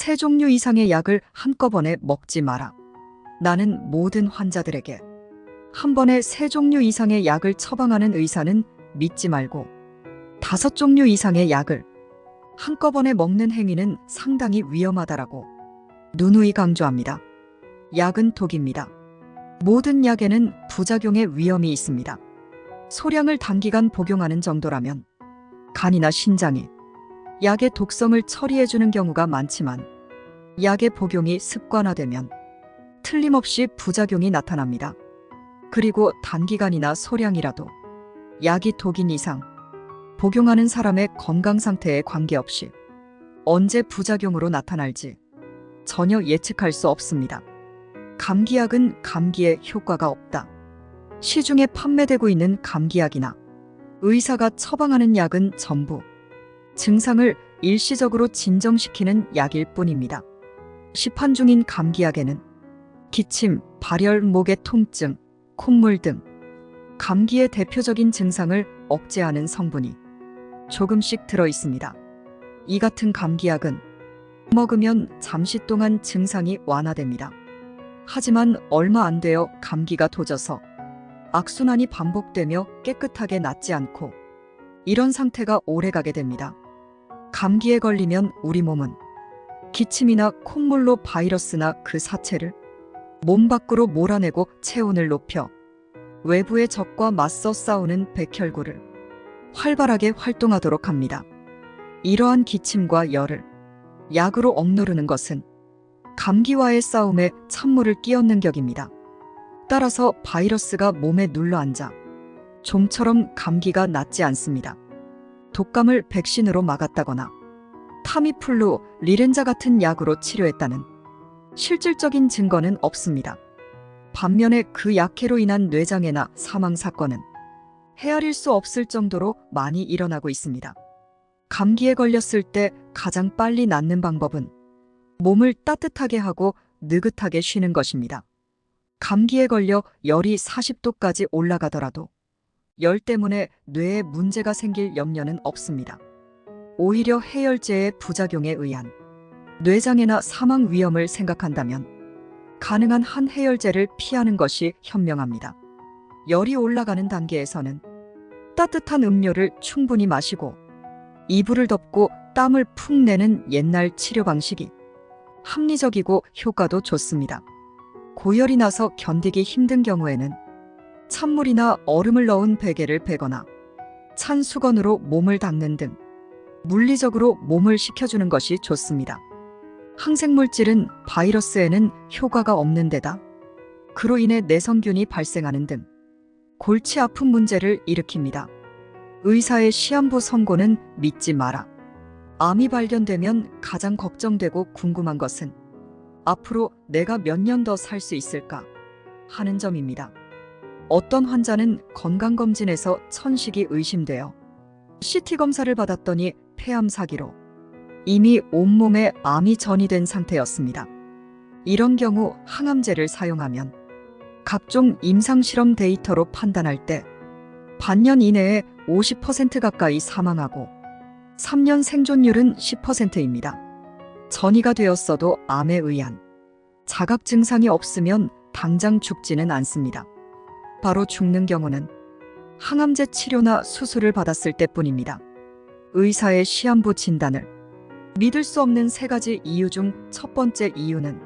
세 종류 이상의 약을 한꺼번에 먹지 마라. 나는 모든 환자들에게 한 번에 세 종류 이상의 약을 처방하는 의사는 믿지 말고 다섯 종류 이상의 약을 한꺼번에 먹는 행위는 상당히 위험하다라고 누누이 강조합니다. 약은 독입니다. 모든 약에는 부작용의 위험이 있습니다. 소량을 단기간 복용하는 정도라면 간이나 신장이 약의 독성을 처리해주는 경우가 많지만 약의 복용이 습관화되면 틀림없이 부작용이 나타납니다. 그리고 단기간이나 소량이라도 약이 독인 이상 복용하는 사람의 건강 상태에 관계없이 언제 부작용으로 나타날지 전혀 예측할 수 없습니다. 감기약은 감기에 효과가 없다. 시중에 판매되고 있는 감기약이나 의사가 처방하는 약은 전부 증상을 일시적으로 진정시키는 약일 뿐입니다. 시판 중인 감기약에는 기침, 발열, 목의 통증, 콧물 등 감기의 대표적인 증상을 억제하는 성분이 조금씩 들어 있습니다. 이 같은 감기약은 먹으면 잠시 동안 증상이 완화됩니다. 하지만 얼마 안 되어 감기가 도져서 악순환이 반복되며 깨끗하게 낫지 않고 이런 상태가 오래가게 됩니다. 감기에 걸리면 우리 몸은 기침이나 콧물로 바이러스나 그 사체를 몸 밖으로 몰아내고 체온을 높여 외부의 적과 맞서 싸우는 백혈구를 활발하게 활동하도록 합니다. 이러한 기침과 열을 약으로 억누르는 것은 감기와의 싸움에 찬물을 끼얹는 격입니다. 따라서 바이러스가 몸에 눌러앉아 좀처럼 감기가 낫지 않습니다. 독감을 백신으로 막았다거나 타미플루, 리렌자 같은 약으로 치료했다는 실질적인 증거는 없습니다. 반면에 그 약해로 인한 뇌장애나 사망 사건은 헤아릴 수 없을 정도로 많이 일어나고 있습니다. 감기에 걸렸을 때 가장 빨리 낫는 방법은 몸을 따뜻하게 하고 느긋하게 쉬는 것입니다. 감기에 걸려 열이 40도까지 올라가더라도 열 때문에 뇌에 문제가 생길 염려는 없습니다. 오히려 해열제의 부작용에 의한 뇌장애나 사망 위험을 생각한다면 가능한 한 해열제를 피하는 것이 현명합니다. 열이 올라가는 단계에서는 따뜻한 음료를 충분히 마시고 이불을 덮고 땀을 푹 내는 옛날 치료 방식이 합리적이고 효과도 좋습니다. 고열이 나서 견디기 힘든 경우에는 찬물이나 얼음을 넣은 베개를 베거나 찬 수건으로 몸을 닦는 등 물리적으로 몸을 식혀주는 것이 좋습니다. 항생물질은 바이러스에는 효과가 없는 데다 그로 인해 내성균이 발생하는 등 골치 아픈 문제를 일으킵니다. 의사의 시한부 선고는 믿지 마라. 암이 발견되면 가장 걱정되고 궁금한 것은 앞으로 내가 몇 년 더 살 수 있을까 하는 점입니다. 어떤 환자는 건강검진에서 천식이 의심되어 CT 검사를 받았더니 폐암 사기로 이미 온몸에 암이 전이된 상태였습니다. 이런 경우 항암제를 사용하면 각종 임상실험 데이터로 판단할 때 반년 이내에 50% 가까이 사망하고 3년 생존율은 10%입니다. 전이가 되었어도 암에 의한 자각 증상이 없으면 당장 죽지는 않습니다. 바로 죽는 경우는 항암제 치료나 수술을 받았을 때뿐입니다. 의사의 시한부 진단을 믿을 수 없는 세 가지 이유 중 첫 번째 이유는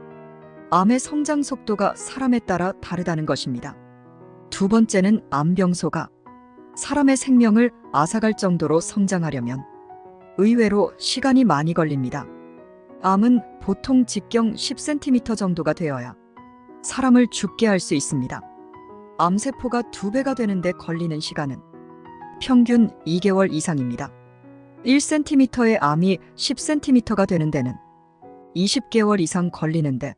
암의 성장 속도가 사람에 따라 다르다는 것입니다. 두 번째는 암병소가 사람의 생명을 앗아갈 정도로 성장하려면 의외로 시간이 많이 걸립니다. 암은 보통 직경 10cm 정도가 되어야 사람을 죽게 할 수 있습니다. 암세포가 두 배가 되는데 걸리는 시간은 평균 2개월 이상입니다. 1cm의 암이 10cm가 되는 데는 20개월 이상 걸리는데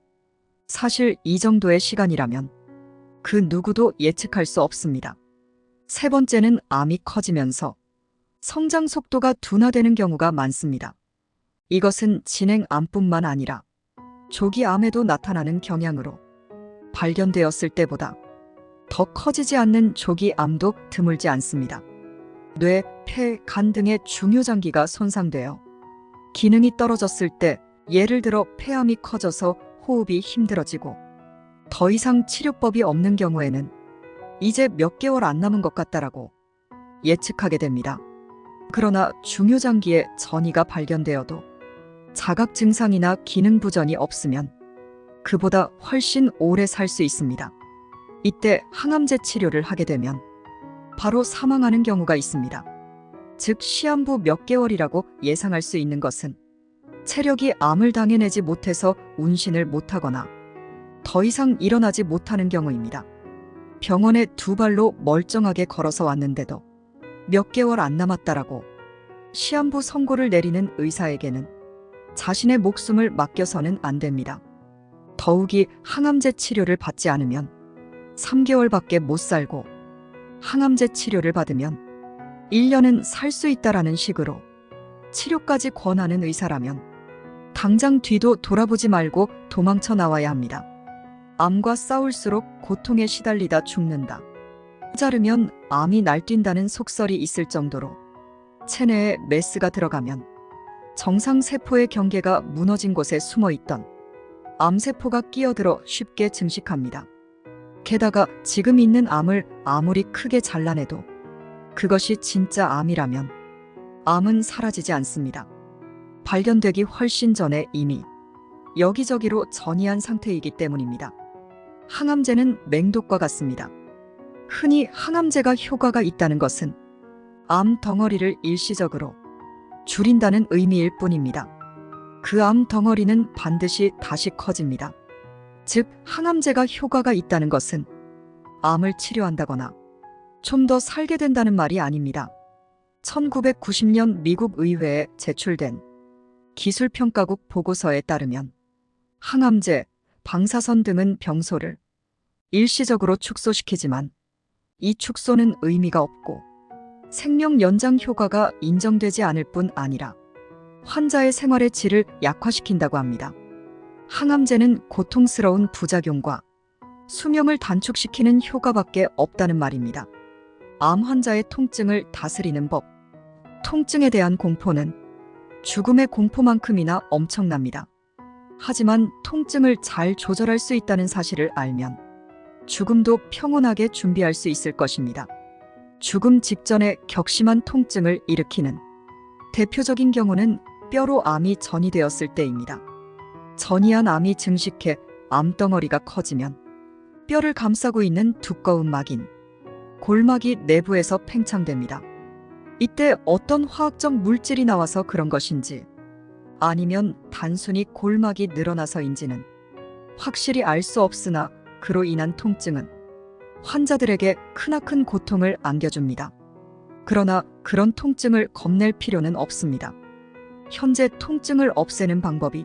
사실 이 정도의 시간이라면 그 누구도 예측할 수 없습니다. 세 번째는 암이 커지면서 성장 속도가 둔화되는 경우가 많습니다. 이것은 진행암뿐만 아니라 조기 암에도 나타나는 경향으로 발견되었을 때보다 더 커지지 않는 조기 암도 드물지 않습니다. 뇌, 폐, 간 등의 중요 장기가 손상되어 기능이 떨어졌을 때 예를 들어 폐암이 커져서 호흡이 힘들어지고 더 이상 치료법이 없는 경우에는 이제 몇 개월 안 남은 것 같다라고 예측하게 됩니다. 그러나 중요 장기에 전이가 발견되어도 자각 증상이나 기능 부전이 없으면 그보다 훨씬 오래 살 수 있습니다. 이때 항암제 치료를 하게 되면 바로 사망하는 경우가 있습니다. 즉 시한부 몇 개월이라고 예상할 수 있는 것은 체력이 암을 당해내지 못해서 운신을 못하거나 더 이상 일어나지 못하는 경우입니다. 병원에 두 발로 멀쩡하게 걸어서 왔는데도 몇 개월 안 남았다라고 시한부 선고를 내리는 의사에게는 자신의 목숨을 맡겨서는 안 됩니다. 더욱이 항암제 치료를 받지 않으면 3개월밖에 못 살고 항암제 치료를 받으면 1년은 살 수 있다라는 식으로 치료까지 권하는 의사라면 당장 뒤도 돌아보지 말고 도망쳐 나와야 합니다. 암과 싸울수록 고통에 시달리다 죽는다. 자르면 암이 날뛴다는 속설이 있을 정도로 체내에 메스가 들어가면 정상 세포의 경계가 무너진 곳에 숨어 있던 암세포가 끼어들어 쉽게 증식합니다. 게다가 지금 있는 암을 아무리 크게 잘라내도 그것이 진짜 암이라면 암은 사라지지 않습니다. 발견되기 훨씬 전에 이미 여기저기로 전이한 상태이기 때문입니다. 항암제는 맹독과 같습니다. 흔히 항암제가 효과가 있다는 것은 암 덩어리를 일시적으로 줄인다는 의미일 뿐입니다. 그 암 덩어리는 반드시 다시 커집니다. 즉, 항암제가 효과가 있다는 것은 암을 치료한다거나 좀 더 살게 된다는 말이 아닙니다. 1990년 미국 의회에 제출된 기술평가국 보고서에 따르면 항암제, 방사선 등은 병소를 일시적으로 축소시키지만 이 축소는 의미가 없고 생명 연장 효과가 인정되지 않을 뿐 아니라 환자의 생활의 질을 약화시킨다고 합니다. 항암제는 고통스러운 부작용과 수명을 단축시키는 효과밖에 없다는 말입니다. 암 환자의 통증을 다스리는 법. 통증에 대한 공포는 죽음의 공포만큼이나 엄청납니다. 하지만 통증을 잘 조절할 수 있다는 사실을 알면 죽음도 평온하게 준비할 수 있을 것입니다. 죽음 직전에 격심한 통증을 일으키는 대표적인 경우는 뼈로 암이 전이되었을 때입니다. 전이한 암이 증식해 암덩어리가 커지면 뼈를 감싸고 있는 두꺼운 막인 골막이 내부에서 팽창됩니다. 이때 어떤 화학적 물질이 나와서 그런 것인지 아니면 단순히 골막이 늘어나서인지는 확실히 알 수 없으나 그로 인한 통증은 환자들에게 크나큰 고통을 안겨줍니다. 그러나 그런 통증을 겁낼 필요는 없습니다. 현재 통증을 없애는 방법이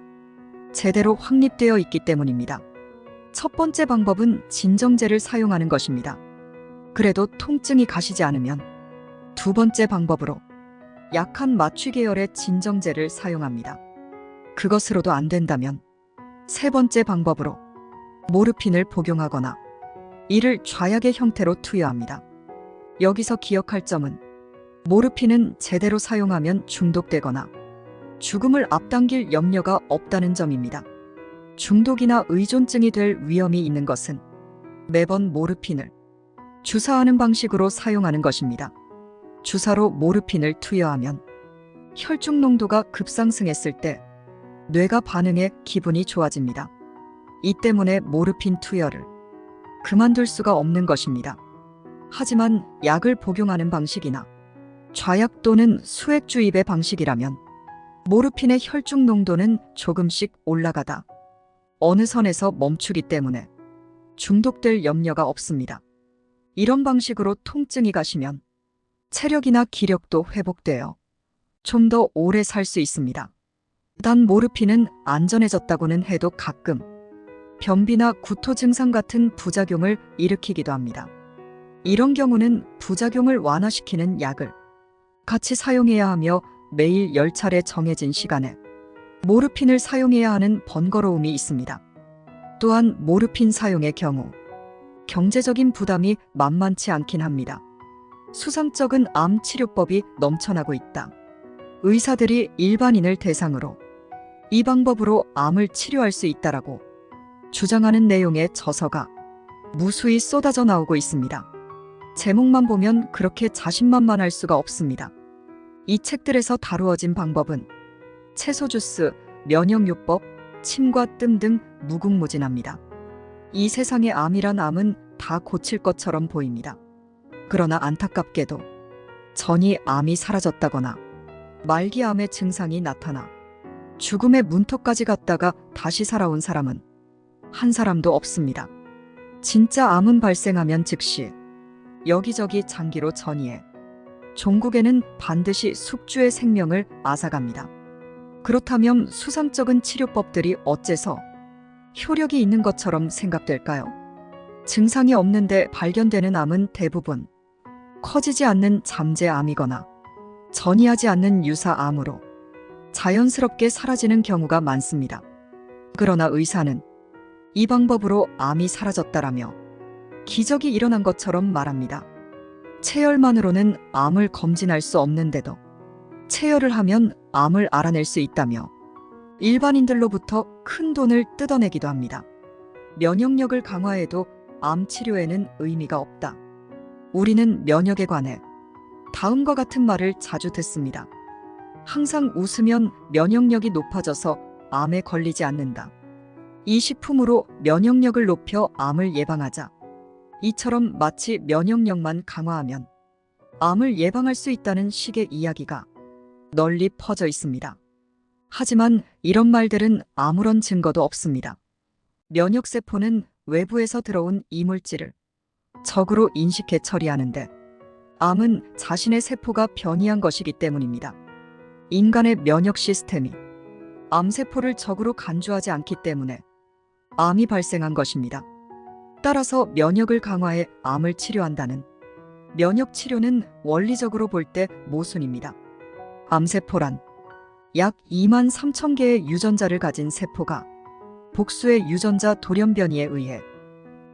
제대로 확립되어 있기 때문입니다. 첫 번째 방법은 진정제를 사용하는 것입니다. 그래도 통증이 가시지 않으면 두 번째 방법으로 약한 마취 계열의 진정제를 사용합니다. 그것으로도 안 된다면 세 번째 방법으로 모르핀을 복용하거나 이를 좌약의 형태로 투여합니다. 여기서 기억할 점은 모르핀은 제대로 사용하면 중독되거나 죽음을 앞당길 염려가 없다는 점입니다. 중독이나 의존증이 될 위험이 있는 것은 매번 모르핀을 주사하는 방식으로 사용하는 것입니다. 주사로 모르핀을 투여하면 혈중 농도가 급상승했을 때 뇌가 반응해 기분이 좋아집니다. 이 때문에 모르핀 투여를 그만둘 수가 없는 것입니다. 하지만 약을 복용하는 방식이나 좌약 또는 수액 주입의 방식이라면 모르핀의 혈중 농도는 조금씩 올라가다 어느 선에서 멈추기 때문에 중독될 염려가 없습니다. 이런 방식으로 통증이 가시면 체력이나 기력도 회복되어 좀 더 오래 살 수 있습니다. 단 모르핀은 안전해졌다고는 해도 가끔 변비나 구토 증상 같은 부작용을 일으키기도 합니다. 이런 경우는 부작용을 완화시키는 약을 같이 사용해야 하며 매일 10차례 정해진 시간에 모르핀을 사용해야 하는 번거로움이 있습니다. 또한 모르핀 사용의 경우 경제적인 부담이 만만치 않긴 합니다. 수상적인 암 치료법이 넘쳐나고 있다. 의사들이 일반인을 대상으로 이 방법으로 암을 치료할 수 있다라고 주장하는 내용의 저서가 무수히 쏟아져 나오고 있습니다. 제목만 보면 그렇게 자신만만할 수가 없습니다. 이 책들에서 다루어진 방법은 채소 주스, 면역요법, 침과 뜸 등 무궁무진합니다. 이 세상의 암이란 암은 다 고칠 것처럼 보입니다. 그러나 안타깝게도 전이 암이 사라졌다거나 말기암의 증상이 나타나 죽음의 문턱까지 갔다가 다시 살아온 사람은 한 사람도 없습니다. 진짜 암은 발생하면 즉시 여기저기 장기로 전이해 종국에는 반드시 숙주의 생명을 앗아갑니다. 그렇다면 수상적인 치료법들이 어째서 효력이 있는 것처럼 생각될까요? 증상이 없는데 발견되는 암은 대부분 커지지 않는 잠재암이거나 전이하지 않는 유사암으로 자연스럽게 사라지는 경우가 많습니다. 그러나 의사는 이 방법으로 암이 사라졌다라며 기적이 일어난 것처럼 말합니다. 체열만으로는 암을 검진할 수 없는데도 체열을 하면 암을 알아낼 수 있다며 일반인들로부터 큰 돈을 뜯어내기도 합니다. 면역력을 강화해도 암 치료에는 의미가 없다. 우리는 면역에 관해 다음과 같은 말을 자주 듣습니다. 항상 웃으면 면역력이 높아져서 암에 걸리지 않는다. 이 식품으로 면역력을 높여 암을 예방하자. 이처럼 마치 면역력만 강화하면 암을 예방할 수 있다는 식의 이야기가 널리 퍼져 있습니다. 하지만 이런 말들은 아무런 증거도 없습니다. 면역세포는 외부에서 들어온 이물질을 적으로 인식해 처리하는데 암은 자신의 세포가 변이한 것이기 때문입니다. 인간의 면역 시스템이 암세포를 적으로 간주하지 않기 때문에 암이 발생한 것입니다. 따라서 면역을 강화해 암을 치료한다는 면역 치료는 원리적으로 볼 때 모순입니다. 암세포란 약 2만 3천 개의 유전자를 가진 세포가 복수의 유전자 돌연변이에 의해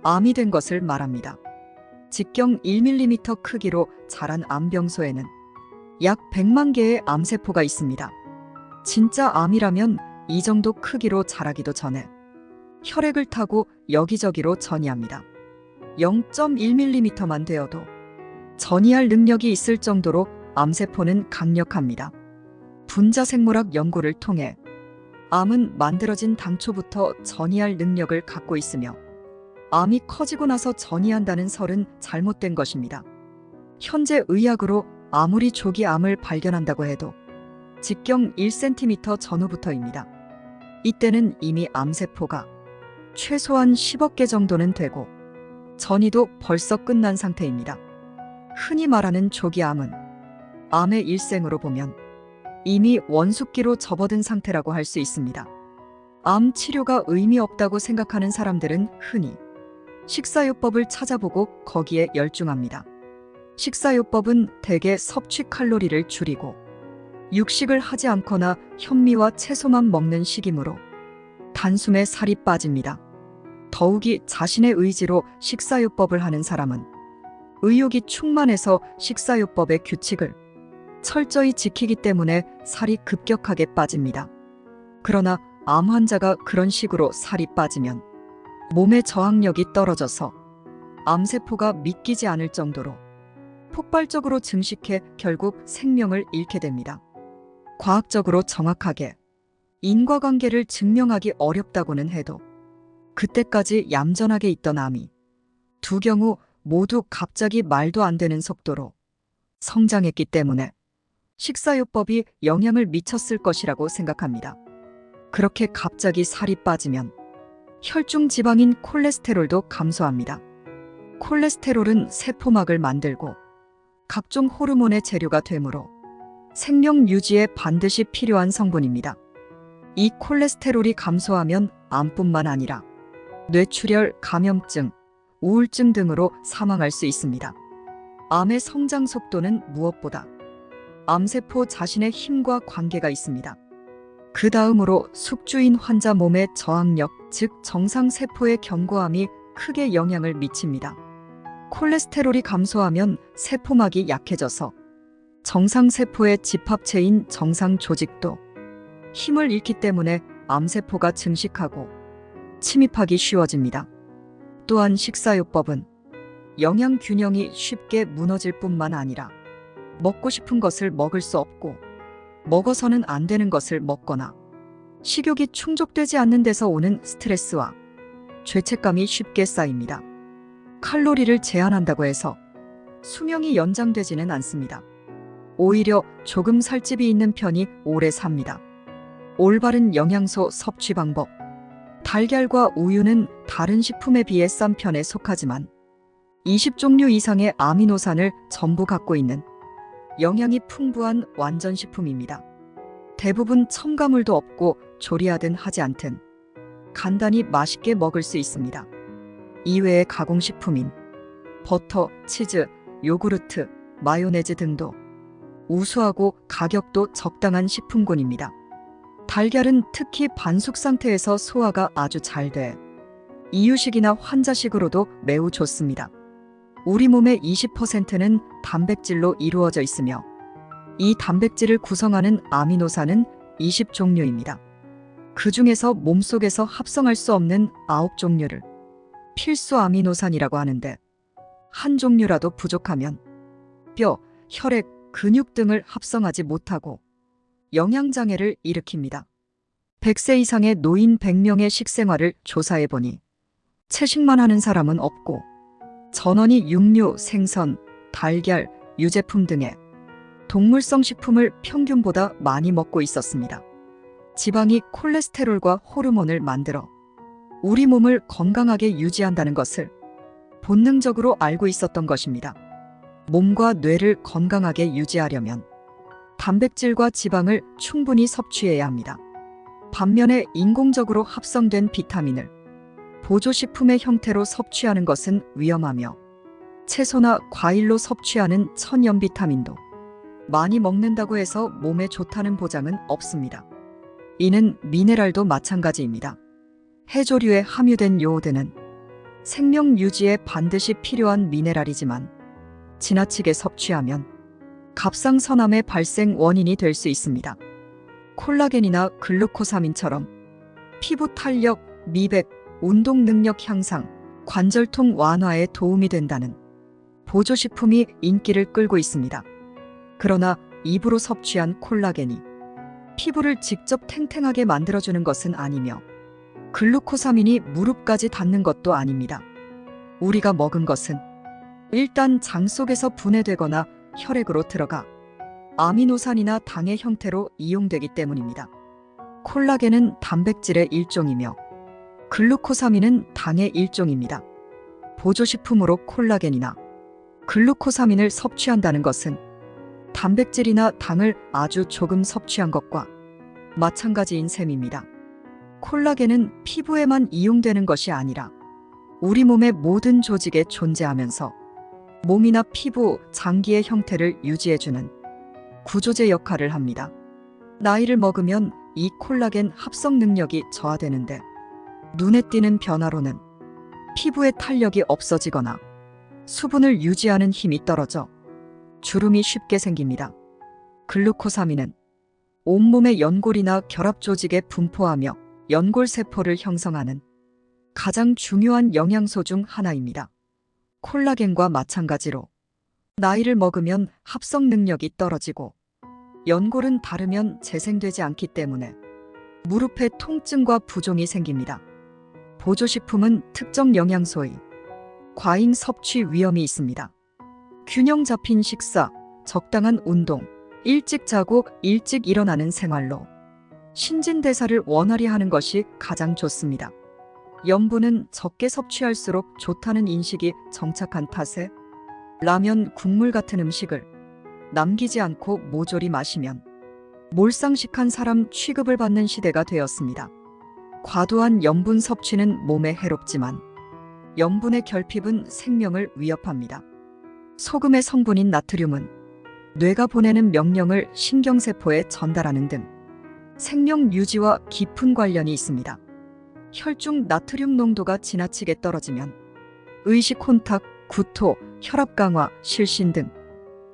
암이 된 것을 말합니다. 직경 1mm 크기로 자란 암병소에는 약 100만 개의 암세포가 있습니다. 진짜 암이라면 이 정도 크기로 자라기도 전에 혈액을 타고 여기저기로 전이합니다. 0.1mm만 되어도 전이할 능력이 있을 정도로 암세포는 강력합니다. 분자 생물학 연구를 통해 암은 만들어진 당초부터 전이할 능력을 갖고 있으며 암이 커지고 나서 전이한다는 설은 잘못된 것입니다. 현재 의학으로 아무리 조기 암을 발견한다고 해도 직경 1cm 전후부터입니다. 이때는 이미 암세포가 최소한 10억 개 정도는 되고 전이도 벌써 끝난 상태입니다. 흔히 말하는 조기암은 암의 일생으로 보면 이미 원숙기로 접어든 상태라고 할 수 있습니다. 암 치료가 의미 없다고 생각하는 사람들은 흔히 식사요법을 찾아보고 거기에 열중합니다. 식사요법은 대개 섭취 칼로리를 줄이고 육식을 하지 않거나 현미와 채소만 먹는 식이므로 단숨에 살이 빠집니다. 더욱이 자신의 의지로 식사요법을 하는 사람은 의욕이 충만해서 식사요법의 규칙을 철저히 지키기 때문에 살이 급격하게 빠집니다. 그러나 암 환자가 그런 식으로 살이 빠지면 몸의 저항력이 떨어져서 암세포가 믿기지 않을 정도로 폭발적으로 증식해 결국 생명을 잃게 됩니다. 과학적으로 정확하게 인과관계를 증명하기 어렵다고는 해도 그때까지 얌전하게 있던 암이 두 경우 모두 갑자기 말도 안 되는 속도로 성장했기 때문에 식사요법이 영향을 미쳤을 것이라고 생각합니다. 그렇게 갑자기 살이 빠지면 혈중 지방인 콜레스테롤도 감소합니다. 콜레스테롤은 세포막을 만들고 각종 호르몬의 재료가 되므로 생명 유지에 반드시 필요한 성분입니다. 이 콜레스테롤이 감소하면 암뿐만 아니라 뇌출혈, 감염증, 우울증 등으로 사망할 수 있습니다. 암의 성장 속도는 무엇보다 암세포 자신의 힘과 관계가 있습니다. 그 다음으로 숙주인 환자 몸의 저항력, 즉 정상세포의 견고함이 크게 영향을 미칩니다. 콜레스테롤이 감소하면 세포막이 약해져서 정상세포의 집합체인 정상 조직도 힘을 잃기 때문에 암세포가 증식하고 침입하기 쉬워집니다. 또한 식사요법은 영양 균형이 쉽게 무너질 뿐만 아니라 먹고 싶은 것을 먹을 수 없고 먹어서는 안 되는 것을 먹거나 식욕이 충족되지 않는 데서 오는 스트레스와 죄책감이 쉽게 쌓입니다. 칼로리를 제한한다고 해서 수명이 연장되지는 않습니다. 오히려 조금 살집이 있는 편이 오래 삽니다. 올바른 영양소 섭취 방법. 달걀과 우유는 다른 식품에 비해 싼 편에 속하지만 20종류 이상의 아미노산을 전부 갖고 있는 영양이 풍부한 완전 식품입니다. 대부분 첨가물도 없고 조리하든 하지 않든 간단히 맛있게 먹을 수 있습니다. 이외의 가공식품인 버터, 치즈, 요구르트, 마요네즈 등도 우수하고 가격도 적당한 식품군입니다. 달걀은 특히 반숙 상태에서 소화가 아주 잘 돼 이유식이나 환자식으로도 매우 좋습니다. 우리 몸의 20%는 단백질로 이루어져 있으며 이 단백질을 구성하는 아미노산은 20종류입니다. 그 중에서 몸속에서 합성할 수 없는 9종류를 필수 아미노산이라고 하는데 한 종류라도 부족하면 뼈, 혈액, 근육 등을 합성하지 못하고 영양장애를 일으킵니다. 100세 이상의 노인 100명의 식생활을 조사해 보니 채식만 하는 사람은 없고 전원이 육류, 생선, 달걀, 유제품 등의 동물성 식품을 평균보다 많이 먹고 있었습니다. 지방이 콜레스테롤과 호르몬을 만들어 우리 몸을 건강하게 유지한다는 것을 본능적으로 알고 있었던 것입니다. 몸과 뇌를 건강하게 유지하려면 단백질과 지방을 충분히 섭취해야 합니다. 반면에 인공적으로 합성된 비타민을 보조식품의 형태로 섭취하는 것은 위험하며 채소나 과일로 섭취하는 천연 비타민도 많이 먹는다고 해서 몸에 좋다는 보장은 없습니다. 이는 미네랄도 마찬가지입니다. 해조류에 함유된 요오드는 생명 유지에 반드시 필요한 미네랄이지만 지나치게 섭취하면 갑상선암의 발생 원인이 될 수 있습니다. 콜라겐이나 글루코사민처럼 피부 탄력, 미백, 운동 능력 향상, 관절통 완화에 도움이 된다는 보조식품이 인기를 끌고 있습니다. 그러나 입으로 섭취한 콜라겐이 피부를 직접 탱탱하게 만들어주는 것은 아니며 글루코사민이 무릎까지 닿는 것도 아닙니다. 우리가 먹은 것은 일단 장 속에서 분해되거나 혈액으로 들어가 아미노산이나 당의 형태로 이용되기 때문입니다. 콜라겐은 단백질의 일종이며 글루코사민은 당의 일종입니다. 보조식품으로 콜라겐이나 글루코사민을 섭취한다는 것은 단백질이나 당을 아주 조금 섭취한 것과 마찬가지인 셈입니다. 콜라겐은 피부에만 이용되는 것이 아니라 우리 몸의 모든 조직에 존재하면서 몸이나 피부, 장기의 형태를 유지해주는 구조제 역할을 합니다. 나이를 먹으면 이 콜라겐 합성 능력이 저하되는데 눈에 띄는 변화로는 피부의 탄력이 없어지거나 수분을 유지하는 힘이 떨어져 주름이 쉽게 생깁니다. 글루코사민은 온몸의 연골이나 결합 조직에 분포하며 연골세포를 형성하는 가장 중요한 영양소 중 하나입니다. 콜라겐과 마찬가지로 나이를 먹으면 합성 능력이 떨어지고 연골은 다르면 재생되지 않기 때문에 무릎에 통증과 부종이 생깁니다. 보조식품은 특정 영양소의 과잉 섭취 위험이 있습니다. 균형 잡힌 식사, 적당한 운동, 일찍 자고 일찍 일어나는 생활로 신진대사를 원활히 하는 것이 가장 좋습니다. 염분은 적게 섭취할수록 좋다는 인식이 정착한 탓에 라면, 국물 같은 음식을 남기지 않고 모조리 마시면 몰상식한 사람 취급을 받는 시대가 되었습니다. 과도한 염분 섭취는 몸에 해롭지만 염분의 결핍은 생명을 위협합니다. 소금의 성분인 나트륨은 뇌가 보내는 명령을 신경세포에 전달하는 등 생명 유지와 깊은 관련이 있습니다. 혈중 나트륨 농도가 지나치게 떨어지면 의식 혼탁, 구토, 혈압 강화, 실신 등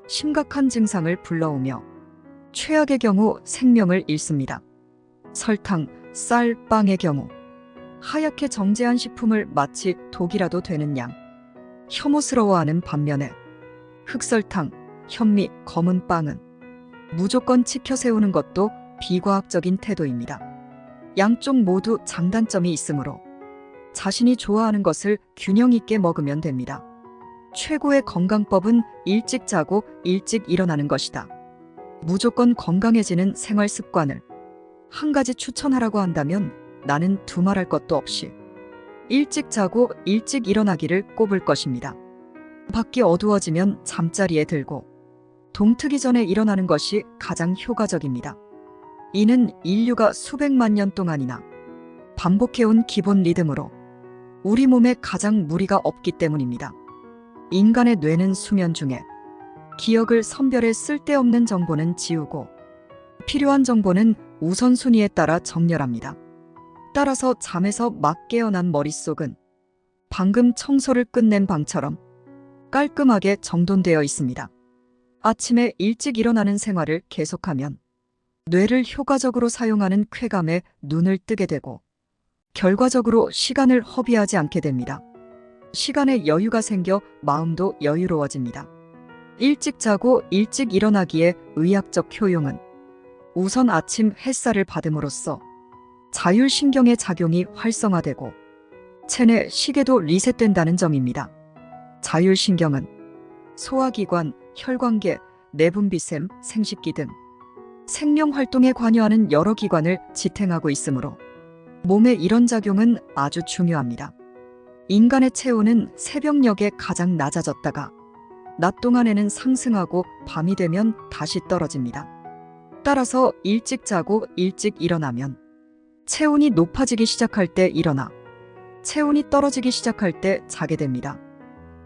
심각한 증상을 불러오며 최악의 경우 생명을 잃습니다. 설탕, 쌀, 빵의 경우 하얗게 정제한 식품을 마치 독이라도 되는 양 혐오스러워하는 반면에 흑설탕, 현미, 검은 빵은 무조건 지켜 세우는 것도 비과학적인 태도입니다. 양쪽 모두 장단점이 있으므로 자신이 좋아하는 것을 균형 있게 먹으면 됩니다. 최고의 건강법은 일찍 자고 일찍 일어나는 것이다. 무조건 건강해지는 생활 습관을 한 가지 추천하라고 한다면 나는 두말할 것도 없이 일찍 자고 일찍 일어나기를 꼽을 것입니다. 밖이 어두워지면 잠자리에 들고 동트기 전에 일어나는 것이 가장 효과적입니다. 이는 인류가 수백만 년 동안이나 반복해온 기본 리듬으로 우리 몸에 가장 무리가 없기 때문입니다. 인간의 뇌는 수면 중에 기억을 선별해 쓸데없는 정보는 지우고 필요한 정보는 우선순위에 따라 정렬합니다. 따라서 잠에서 막 깨어난 머릿속은 방금 청소를 끝낸 방처럼 깔끔하게 정돈되어 있습니다. 아침에 일찍 일어나는 생활을 계속하면 뇌를 효과적으로 사용하는 쾌감에 눈을 뜨게 되고 결과적으로 시간을 허비하지 않게 됩니다. 시간에 여유가 생겨 마음도 여유로워집니다. 일찍 자고 일찍 일어나기에 의학적 효용은 우선 아침 햇살을 받음으로써 자율신경의 작용이 활성화되고 체내 시계도 리셋된다는 점입니다. 자율신경은 소화기관, 혈관계, 내분비샘, 생식기 등 생명활동에 관여하는 여러 기관을 지탱하고 있으므로 몸의 이런 작용은 아주 중요합니다. 인간의 체온은 새벽녘에 가장 낮아졌다가 낮 동안에는 상승하고 밤이 되면 다시 떨어집니다. 따라서 일찍 자고 일찍 일어나면 체온이 높아지기 시작할 때 일어나 체온이 떨어지기 시작할 때 자게 됩니다.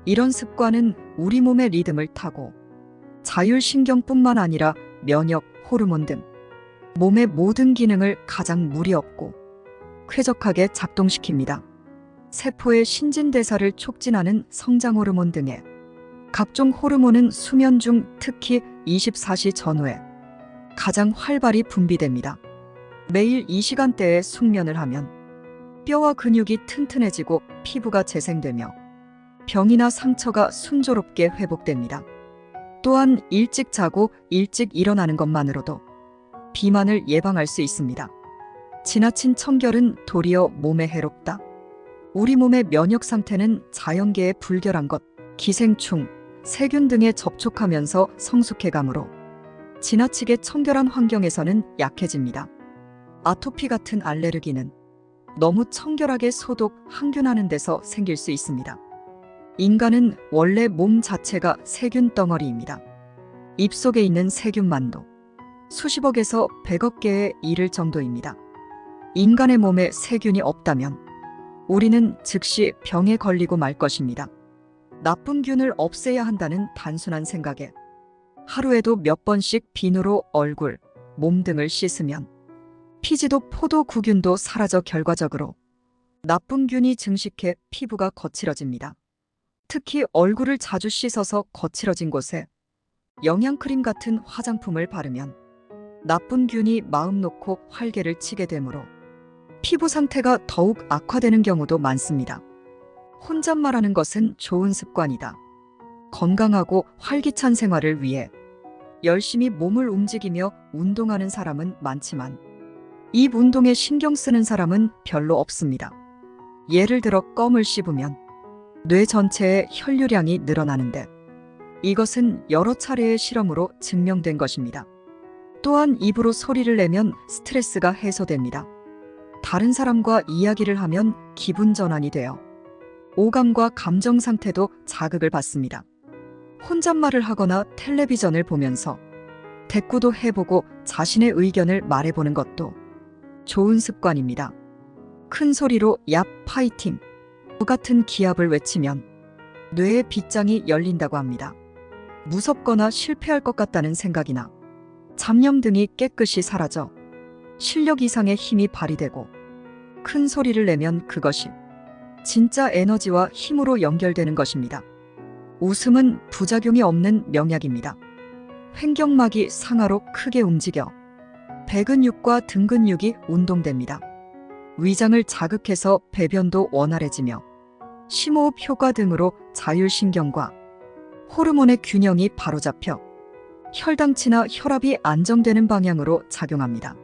이런 습관은 우리 몸의 리듬을 타고 자율신경뿐만 아니라 면역, 호르몬 등 몸의 모든 기능을 가장 무리 없고 쾌적하게 작동시킵니다. 세포의 신진대사를 촉진하는 성장 호르몬 등의 각종 호르몬은 수면 중 특히 24시 전후에 가장 활발히 분비됩니다. 매일 이 시간대에 숙면을 하면 뼈와 근육이 튼튼해지고 피부가 재생되며 병이나 상처가 순조롭게 회복됩니다. 또한 일찍 자고 일찍 일어나는 것만으로도 비만을 예방할 수 있습니다. 지나친 청결은 도리어 몸에 해롭다. 우리 몸의 면역 상태는 자연계에 불결한 것, 기생충, 세균 등에 접촉하면서 성숙해가므로 지나치게 청결한 환경에서는 약해집니다. 아토피 같은 알레르기는 너무 청결하게 소독, 항균하는 데서 생길 수 있습니다. 인간은 원래 몸 자체가 세균 덩어리입니다. 입속에 있는 세균만도 수십억에서 백억 개에 이를 정도입니다. 인간의 몸에 세균이 없다면 우리는 즉시 병에 걸리고 말 것입니다. 나쁜 균을 없애야 한다는 단순한 생각에 하루에도 몇 번씩 비누로 얼굴, 몸 등을 씻으면 피지도 포도 구균도 사라져 결과적으로 나쁜 균이 증식해 피부가 거칠어집니다. 특히 얼굴을 자주 씻어서 거칠어진 곳에 영양크림 같은 화장품을 바르면 나쁜 균이 마음 놓고 활개를 치게 되므로 피부 상태가 더욱 악화되는 경우도 많습니다. 혼잣말하는 것은 좋은 습관이다. 건강하고 활기찬 생활을 위해 열심히 몸을 움직이며 운동하는 사람은 많지만 입 운동에 신경 쓰는 사람은 별로 없습니다. 예를 들어 껌을 씹으면 뇌 전체의 혈류량이 늘어나는데 이것은 여러 차례의 실험으로 증명된 것입니다. 또한 입으로 소리를 내면 스트레스가 해소됩니다. 다른 사람과 이야기를 하면 기분 전환이 되어 오감과 감정 상태도 자극을 받습니다. 혼잣말을 하거나 텔레비전을 보면서 대꾸도 해보고 자신의 의견을 말해보는 것도 좋은 습관입니다. 큰 소리로 얍 파이팅 같은 기합을 외치면 뇌의 빗장이 열린다고 합니다. 무섭거나 실패할 것 같다는 생각이나 잡념 등이 깨끗이 사라져 실력 이상의 힘이 발휘되고 큰 소리를 내면 그것이 진짜 에너지와 힘으로 연결되는 것입니다. 웃음은 부작용이 없는 명약입니다. 횡격막이 상하로 크게 움직여 배근육과 등근육이 운동됩니다. 위장을 자극해서 배변도 원활해지며 심호흡 효과 등으로 자율신경과 호르몬의 균형이 바로잡혀 혈당치나 혈압이 안정되는 방향으로 작용합니다.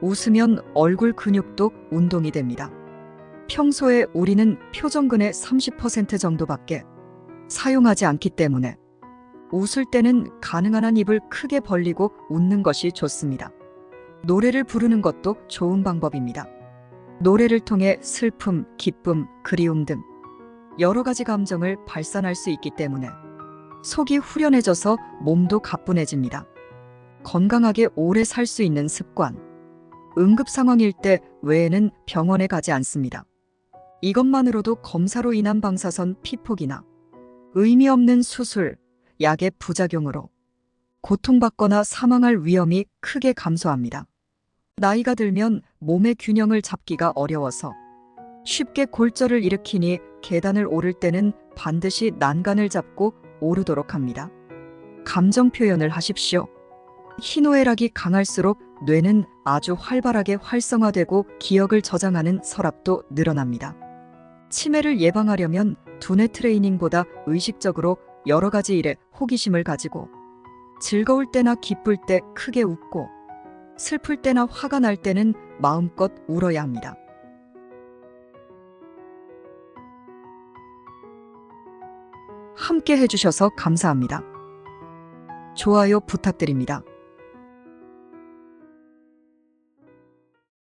웃으면 얼굴 근육도 운동이 됩니다. 평소에 우리는 표정근의 30% 정도밖에 사용하지 않기 때문에 웃을 때는 가능한 한 입을 크게 벌리고 웃는 것이 좋습니다. 노래를 부르는 것도 좋은 방법입니다. 노래를 통해 슬픔, 기쁨, 그리움 등 여러 가지 감정을 발산할 수 있기 때문에 속이 후련해져서 몸도 가뿐해집니다. 건강하게 오래 살 수 있는 습관. 응급 상황일 때 외에는 병원에 가지 않습니다. 이것만으로도 검사로 인한 방사선 피폭이나 의미 없는 수술, 약의 부작용으로 고통받거나 사망할 위험이 크게 감소합니다. 나이가 들면 몸의 균형을 잡기가 어려워서 쉽게 골절을 일으키니 계단을 오를 때는 반드시 난간을 잡고 오르도록 합니다. 감정 표현을 하십시오. 희노애락이 강할수록 뇌는 아주 활발하게 활성화되고 기억을 저장하는 서랍도 늘어납니다. 치매를 예방하려면 두뇌 트레이닝보다 의식적으로 여러 가지 일에 호기심을 가지고 즐거울 때나 기쁠 때 크게 웃고 슬플 때나 화가 날 때는 마음껏 울어야 합니다. 함께 해주셔서 감사합니다. 좋아요 부탁드립니다.